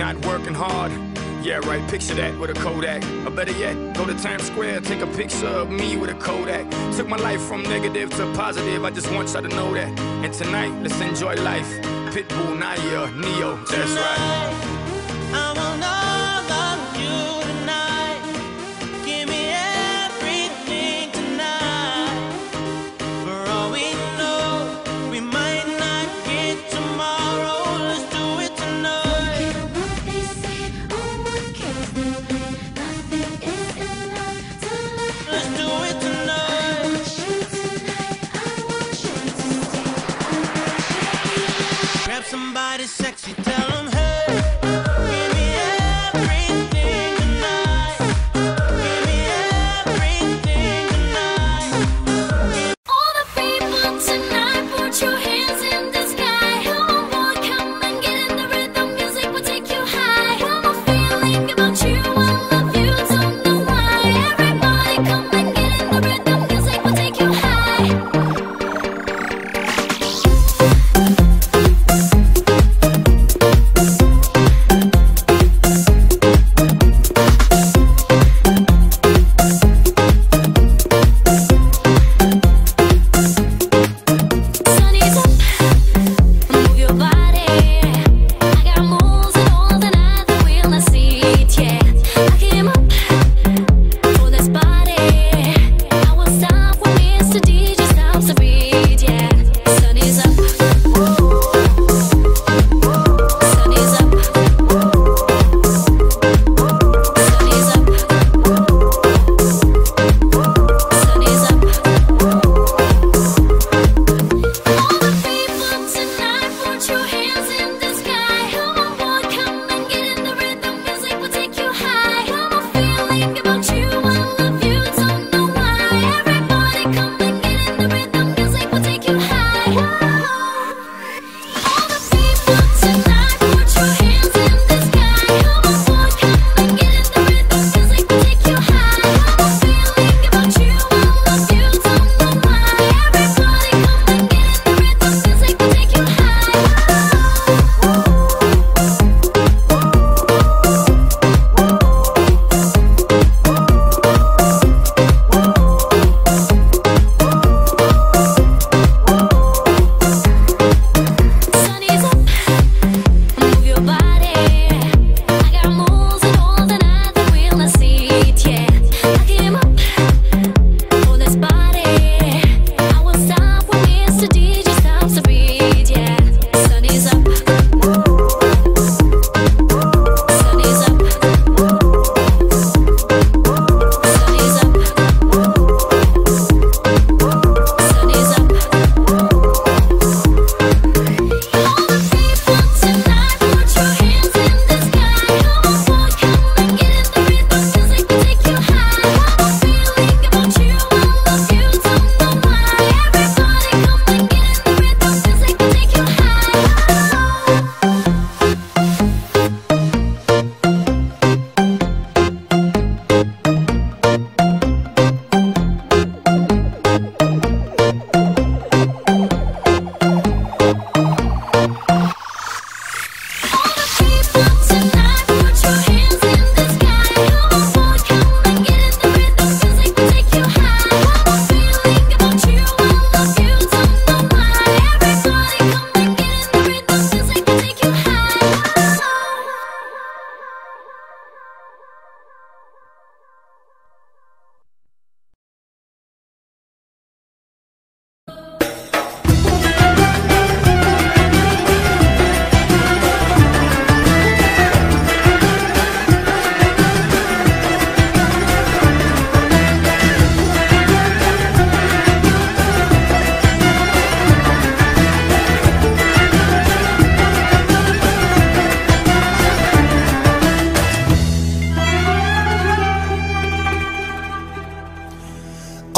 not working hard. Yeah, right, picture that with a Kodak. Or better yet, go to Times Square, take a picture of me with a Kodak. Took my life from negative to positive, I just want y'all to know that. And tonight, let's enjoy life. Pitbull, Naya, Neo, that's right. sexy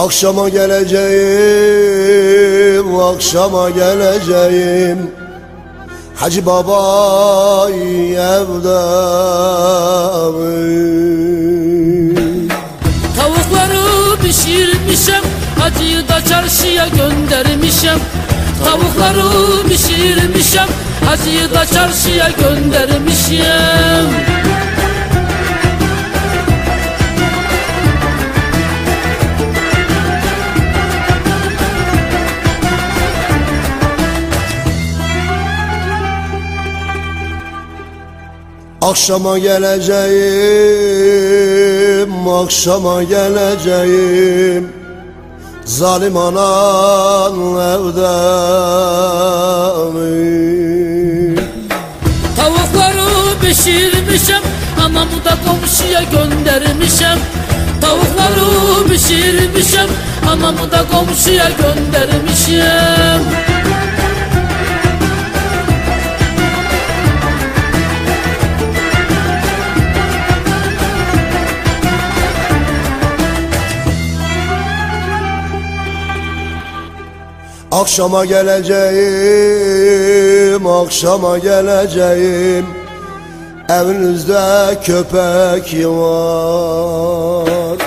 Akşama geleceğim, akşama geleceğim. Hacı baba evde Tavukları pişirmişem, hacıyı da çarşıya göndermişem. Tavukları pişirmişem, hacıyı da çarşıya göndermişem. Akşama geleceğim, akşama geleceğim. Zalim anan evde Tavukları pişirmişim Anamı da komşuya göndermişim. Tavukları pişirmişim Anamı da komşuya göndermişim Akşama geleceğim, akşama geleceğim. Evinizde köpek var.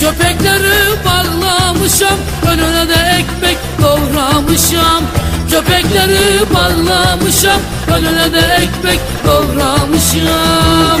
Köpekleri bağlamışam Önüne de ekmek doğramışam. Köpekleri bağlamışam Önüne de ekmek doğramışam